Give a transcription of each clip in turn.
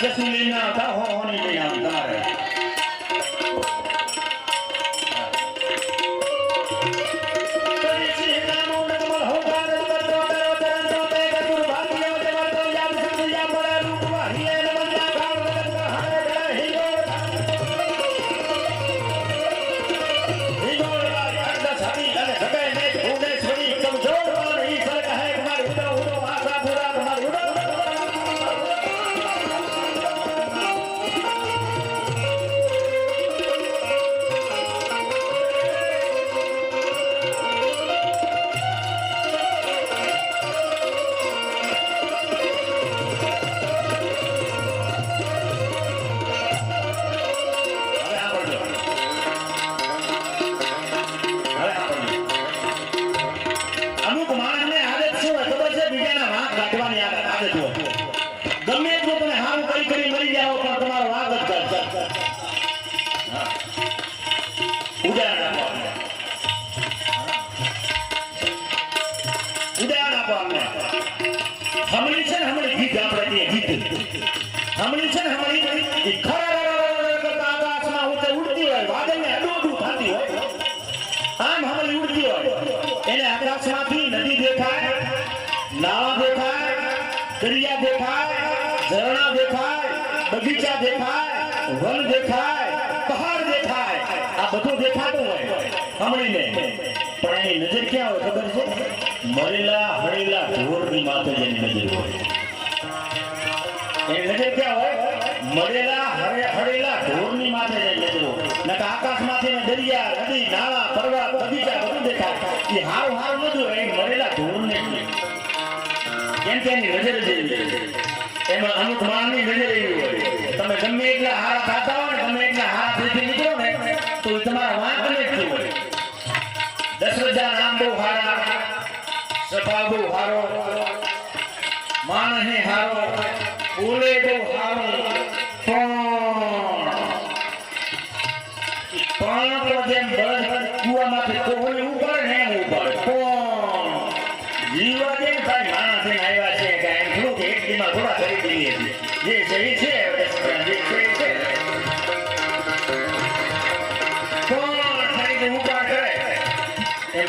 કશું લઈને આવતા હો હોની લઈને આવતા હમણી છે ને હમણી ઈ ખરા કરતા આકાશમાં ઊંચે ઉડતી હોય વાદળને અડું અડું થતી હોય આમ હમણી ઉડતી હોય એને આકાશમાંથી નદી દેખાય નાળા દેખાય દરિયા દેખાય ઝરણા દેખાય બગીચા દેખાય વન દેખાય પહાડ દેખાય આ બધું દેખાતું હોય હમણીને પણ એની નજર ક્યાં હોય ખબર છે મરેલા હળેલા ઢોરની માથે જેની નજર હોય એની નજર હોય મરેલા હરે હરેલા ઢોરની માથે જાય મિત્રો નકા આકાશ આકાશમાંથી ને દરિયા, નદી, નાળા, પર્વત, બગીચા બધું દેખાય એ હાવ હારું ન જોવે એ મળેલા ઢોરને જોવે. કેમ કે એની નજર જ એવી હોય. એમાં અમુક માણની નજર એવી હોય તમે ગમે એટલા હારા ખાતા હો ને, ગમે એટલા હારા પીથી નીકળો ને, તો તમારા વાંકને જ હોય હજાર નામ બહુ હારા સ્વભાવ બહુ હારો માણસે હારો બોલે બહુ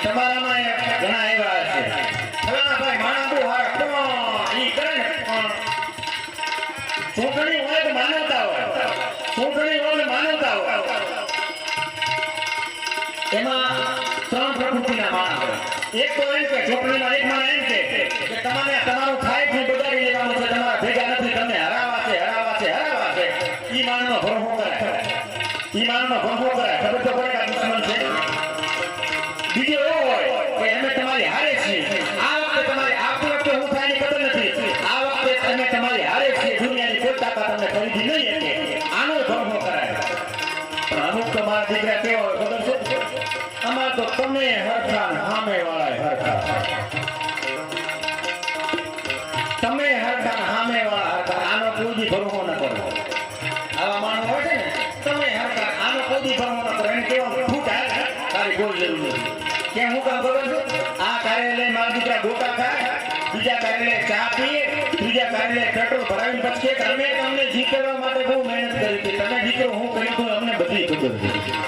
તમારામાં ઘણા આવ્યા છે. ફલાણા ભાઈ માણસ એ કરે ને ચૂંટણી હોય તો માનવતા એમાં ત્રણ પ્રકૃતિના એક તો એમ કે ચૂંટણીમાં એક માણસ એમ કે તમારે તમારું થાય ને બગાડી લેવાનું છે, તમારા ભેગા નથી, તમને હરાવા છે હરાવા છે હરાવા છે. બીજો એવો હોય તમારી હારે છીએ. આ વખતે તમારી આવતી વખતે હું થાય ખબર નથી. આ વખતે તમે તમારી હારે છીએ. દુનિયાની કોઈ તાકાત આનો ભરહો કરાય. અમુક તો દીકરા અમાર તો તમે હરખા સામે વાળા હરખા તમે હરખા સામે વાળા હરખા આનો કોઈ ભરવો ન કરો આવા માણસ હોય છે ને, તમે હરખા આનો કોઈ ભરવો ન કરો એને કેવા ફૂટ હાલ, તારી કોઈ જરૂર નથી. કે હું કામ કરું છું? આ કાર્યાલય મારા દીકરા ગોટા ખાય, બીજા કાર્યાલય ચા પીએ બીજા કાર્યાલય પેટ્રોલ ભરાવીને પછી અમે તમને જીતવા માટે બહુ મહેનત કરી હતી. તમે જીતો હું કર્યું હતું અમને બધી ખબર છે